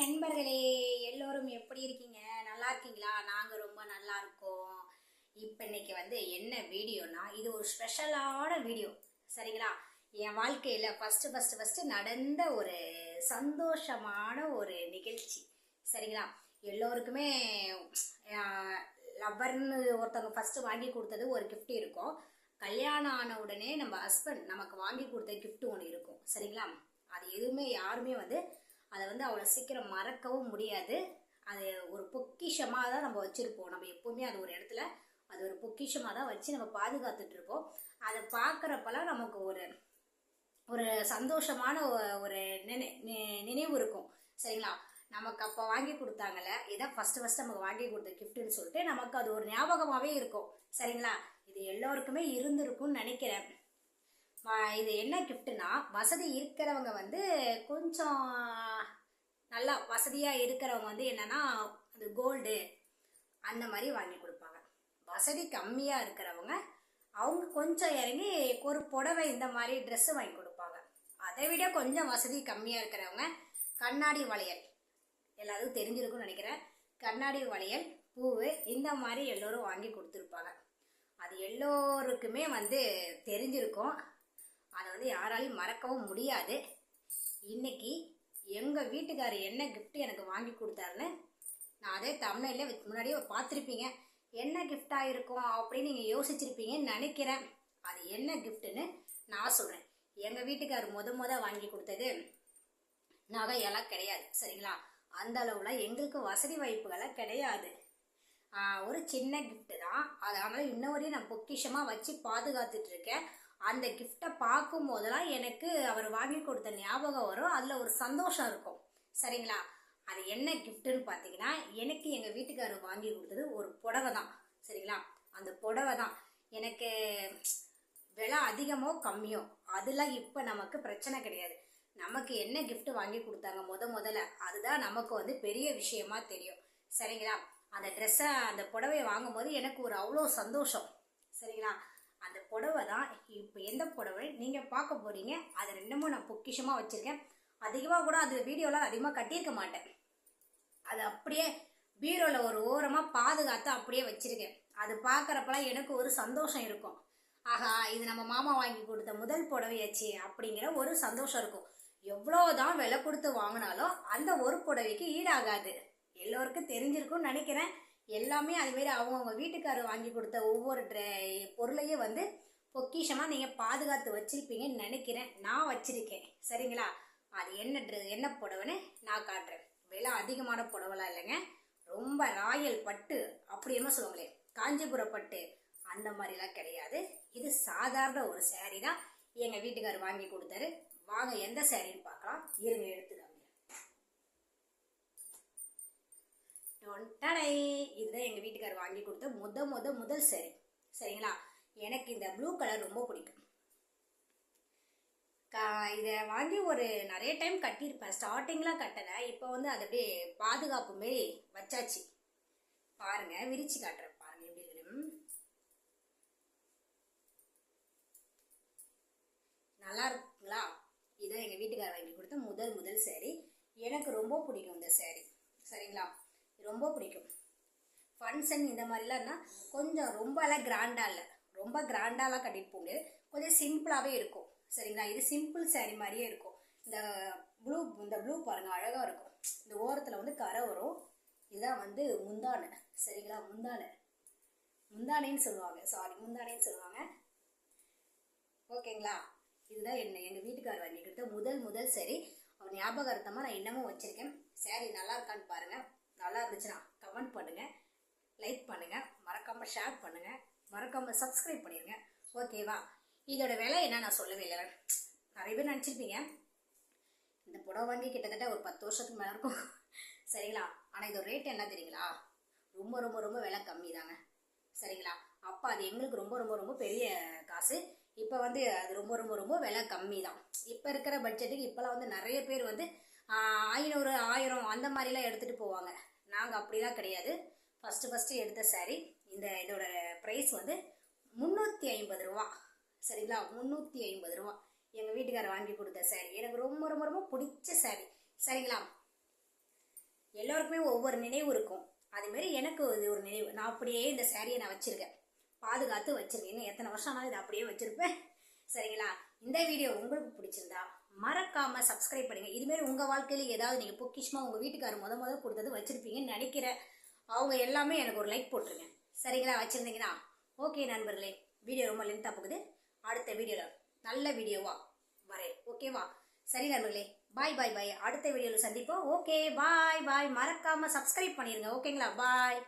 நண்பர்களே எல்லோரும் எப்படி இருக்கீங்க? நல்லா இருக்கீங்களா? நாங்கள் ரொம்ப நல்லா இருக்கோம். இப்போ இன்னைக்கு வந்து என்ன வீடியோனா இது ஒரு ஸ்பெஷலான வீடியோ. சரிங்களா? என் வாழ்க்கையில் ஃபஸ்ட்டு ஃபஸ்ட்டு ஃபஸ்ட்டு நடந்த ஒரு சந்தோஷமான ஒரு நிகழ்ச்சி. சரிங்களா? எல்லோருக்குமே லவ்வர்னு ஒருத்தவங்க ஃபஸ்ட்டு வாங்கி கொடுத்தது ஒரு கிஃப்ட் இருக்கும். கல்யாணம் ஆன உடனே நம்ம ஹஸ்பண்ட் நமக்கு வாங்கி கொடுத்த கிஃப்ட் ஒன்று இருக்கும். சரிங்களா? அது எதுவுமே யாருமே வந்து அதை வந்து அவ்வளோ சீக்கிரம் மறக்கவும் முடியாது. அது ஒரு பொக்கிஷமாக தான் நம்ம வச்சுருப்போம். நம்ம எப்போவுமே அது ஒரு இடத்துல அது ஒரு பொக்கிஷமாக தான் வச்சு நம்ம பாதுகாத்துட்டு இருப்போம் அதை பார்க்குறப்பெல்லாம் நமக்கு ஒரு ஒரு சந்தோஷமான ஒரு நினை நி- நினைவு இருக்கும். சரிங்களா? நமக்கு அப்போ வாங்கி கொடுத்தாங்கல்ல இதான் ஃபஸ்ட்டு ஃபஸ்ட்டு நமக்கு வாங்கி கொடுத்த கிஃப்ட்டுன்னு சொல்லிட்டு நமக்கு அது ஒரு ஞாபகமாகவே இருக்கும். சரிங்களா? இது எல்லோருக்குமே இருந்திருக்கும்னு நினைக்கிறேன். இது என்ன கிஃப்ட்டுனா வசதி இருக்கிறவங்க வந்து கொஞ்சம் நல்லா வசதியாக இருக்கிறவங்க வந்து என்னன்னா அது கோல்டு அந்த மாதிரி வாங்கி கொடுப்பாங்க. வசதி கம்மியாக இருக்கிறவங்க அவங்க கொஞ்சம் இறங்கி ஒரு புடவை இந்த மாதிரி ட்ரெஸ்ஸு வாங்கி கொடுப்பாங்க. அதை விட கொஞ்சம் வசதி கம்மியாக இருக்கிறவங்க கண்ணாடி வளையல். எல்லாருக்கும் தெரிஞ்சிருக்கும்னு நினைக்கிறேன். கண்ணாடி வளையல் பூவு இந்த மாதிரி எல்லோரும் வாங்கி கொடுத்துருப்பாங்க. அது எல்லோருக்குமே வந்து தெரிஞ்சிருக்கும். அதை வந்து யாராலையும் மறக்கவும் முடியாது. இன்னைக்கு எங்கள் வீட்டுக்கார் என்ன கிஃப்ட் எனக்கு வாங்கி கொடுத்தாருன்னு நான் அதே தமிழில் முன்னாடியே பார்த்துருப்பீங்க. என்ன கிஃப்டாக இருக்கும் அப்படின்னு நீங்கள் யோசிச்சிருப்பீங்கன்னு நினைக்கிறேன். அது என்ன கிஃப்ட்டுன்னு நான் சொல்கிறேன் எங்கள் வீட்டுக்கார் முத முத வாங்கி கொடுத்தது நகையெல்லாம் கிடையாது சரிங்களா? அந்த அளவில் எங்களுக்கு வசதி வாய்ப்புகள்லாம் கிடையாது. ஒரு சின்ன கிஃப்ட்டு தான். அதனால இன்ன வரையும் நான் பொக்கிஷமாக வச்சு பாதுகாத்துட்டு இருக்கேன். அந்த கிஃப்டை பார்க்கும் போதெல்லாம் எனக்கு அவர் வாங்கி கொடுத்த ஞாபகம் வரும். அதில் ஒரு சந்தோஷம் இருக்கும். சரிங்களா? அது என்ன கிஃப்ட்டுன்னு பார்த்தீங்கன்னா எனக்கு எங்கள் வீட்டுக்காரர் வாங்கி கொடுத்தது ஒரு புடவை தான். சரிங்களா? அந்த புடவை தான். எனக்கு விலை அதிகமோ கம்மியோ அதெல்லாம் இப்போ நமக்கு பிரச்சனை கிடையாது. நமக்கு என்ன கிஃப்ட் வாங்கி கொடுத்தாங்க முத முதல்ல அதுதான் நமக்கு வந்து பெரிய விஷயமா தெரியும். சரிங்களா? அந்த ட்ரெஸ்ஸை அந்த புடவையை வாங்கும்போது எனக்கு ஒரு அவ்வளோ சந்தோஷம். சரிங்களா? அந்த புடவை தான் இப்போ எந்த புடவை நீங்கள் பார்க்க போகிறீங்க அது ரெண்டுமும் நான் பொக்கிஷமாக வச்சுருக்கேன். அதிகமாக கூட அது வீடியோலாம் அதிகமாக கட்டியிருக்க மாட்டேன். அது அப்படியே பீரோவில் ஒரு ஓரமாக பாதுகாத்து அப்படியே வச்சுருக்கேன். அது பார்க்குறப்பலாம் எனக்கு ஒரு சந்தோஷம் இருக்கும். ஆஹா இது நம்ம மாமா வாங்கி கொடுத்த முதல் புடவையாச்சு அப்படிங்கிற ஒரு சந்தோஷம் இருக்கும். எவ்வளோதான் விலை கொடுத்து வாங்கினாலும் அந்த ஒரு புடவைக்கு ஈடாகாது. எல்லோருக்கும் தெரிஞ்சிருக்கும்னு நினைக்கிறேன். எல்லாமே அதுமாரி அவங்கவுங்க வீட்டுக்காரர் வாங்கி கொடுத்த ஒவ்வொரு ட்ரெ- பொருளையும் வந்து பொக்கிஷமாக நீங்கள் பாதுகாத்து வச்சுருப்பீங்கன்னு நினைக்கிறேன். நான் வச்சுருக்கேன். சரிங்களா? அது என்ன ட்ரெ என்ன புடவைன்னு நான் காட்டுறேன். விலை அதிகமான புடவைலாம் இல்லைங்க. ரொம்ப ராயல் பட்டு அப்படி என்ன சொல்லுவாங்களே காஞ்சிபுர பட்டு அந்த மாதிரிலாம் கிடையாது. இது சாதாரண ஒரு சேரீ தான். எங்கள் வீட்டுக்காரர் வாங்கி கொடுத்தாரு. வாங்க எந்த சேரீன்னு பார்க்கலாம். இருங்க எடுத்து எடுத்துக்காங்க டொண்டடை இதுதான் எங்கள் வீட்டுக்காரர் வாங்கி கொடுத்த முத முத முதல் சரி சரிங்களா? எனக்கு இந்த ப்ளூ கலர் ரொம்ப பிடிக்கும். கா இதை வாங்கி ஒரு நிறைய டைம் கட்டியிருப்பேன். ஸ்டார்டிங்லாம் கட்டலை. இப்போ வந்து அது அப்படியே பாதுகாப்பு மாரி வச்சாச்சு. பாருங்க விரிச்சு காட்டுறேன். பாருங்க எப்படி இருக்குன்னு நல்லா இருக்குங்களா? இதான் எங்கள் வீட்டுக்கார் வாங்கி கொடுத்த முதல் முதல் சேரீ எனக்கு ரொம்ப பிடிக்கும் இந்த சேரீ சரிங்களா? ரொம்ப பிடிக்கும். ஃபங்க்ஷன் இந்த மாதிரிலாம்னா கொஞ்சம் ரொம்பலாம் கிராண்டாக இல்லை. ரொம்ப கிராண்டாலாம் கட்டிட்டு போக முடியாது. கொஞ்சம் சிம்பிளாகவே இருக்கும். சரிங்களா? இது சிம்பிள் saree மாதிரியே இருக்கும். இந்த ப்ளூ இந்த ப்ளூ பாருங்கள் அழகாக இருக்கும். இந்த ஓரத்தில் வந்து கரை வரும். இதுதான் வந்து முந்தானை. சரிங்களா? முந்தானை. முந்தானைன்னு சொல்லுவாங்க. சாரி முந்தானைன்னு சொல்லுவாங்க. ஓகேங்களா? இதுதான் என்ன எங்கள் வீட்டுக்காரர் வாங்கி கொடுத்த முதல் முதல் சரி அவர் ஞாபகார்த்தமாக நான் இன்னமும் வச்சுருக்கேன். சேரீ நல்லா இருக்கான்னு பாருங்கள் நல்லா இருந்துச்சுன்னா கமெண்ட் பண்ணுங்கள் லைக் பண்ணுங்கள் மறக்காமல் ஷேர் பண்ணுங்கள் மறக்காமல் சப்ஸ்கிரைப் பண்ணிடுங்க ஓகேவா இதோட விலை என்ன நான் சொல்லவே இல்லை. நிறைய பேர் நினச்சிருப்பீங்க இந்த புடவை வாங்கி கிட்டத்தட்ட ஒரு பத்து வருஷத்துக்கு மேலே இருக்கும். சரிங்களா? ஆனால் இதோட ரேட் என்ன தெரியுங்களா? ரொம்ப ரொம்ப ரொம்ப விலை கம்மி தாங்க சரிங்களா? அப்போ அது எங்களுக்கு ரொம்ப ரொம்ப ரொம்ப பெரிய காசு. இப்போ வந்து அது ரொம்ப ரொம்ப ரொம்ப விலை கம்மி தான் இப்போ இருக்கிற பட்ஜெட்டுக்கு இப்போலாம் வந்து நிறைய பேர் வந்து ஐநூறு ஆயிரம் அந்த மாதிரிலாம் எடுத்துகிட்டு போவாங்க. நாங்கள் அப்படிலாம் கிடையாது. ஃபஸ்ட்டு ஃபஸ்ட்டு எடுத்த சாரீ இந்த இதோட ப்ரைஸ் வந்து முந்நூற்றி ஐம்பது ரூபா. சரிங்களா? முந்நூற்றி ஐம்பது ரூபா. எங்கள் வீட்டுக்காரர் வாங்கி கொடுத்த சாரீ எனக்கு ரொம்ப ரொம்ப ரொம்ப பிடிச்ச சாரீ சரிங்களா? எல்லோருக்குமே ஒவ்வொரு நினைவு இருக்கும். அதுமாரி எனக்கு இது ஒரு நினைவு. நான் அப்படியே இந்த சாரியை நான் வச்சுருக்கேன். பாதுகாத்து வச்சுருக்கேன். இன்னும் எத்தனை வருஷம் நான் இதை அப்படியே வச்சுருப்பேன். சரிங்களா? இந்த வீடியோ உங்களுக்கு பிடிச்சிருந்தா மறக்காம சப்ஸ்கிரைப் பண்ணுங்க. இதுமாரி உங்க வாழ்க்கையில ஏதாவது நீங்க பொக்கிஷமா உங்க வீட்டுக்காரர் முத முதல் கொடுத்தது வச்சிருப்பீங்கன்னு நினைக்கிறேன் அவங்க எல்லாமே எனக்கு ஒரு லைக் போட்டுருங்க. சரிங்களா? வச்சிருந்தீங்கன்னா ஓகே நண்பர்களே. வீடியோ ரொம்ப லென்த்தாக போகுது. அடுத்த வீடியோவில் நல்ல வீடியோவா வரேன். ஓகேவா சரி நண்பர்களே. பாய் பாய் பாய் அடுத்த வீடியோவில் சந்திப்போம். ஓகே பாய் பாய் மறக்காம சப்ஸ்கிரைப் பண்ணிருங்க. ஓகேங்களா பாய்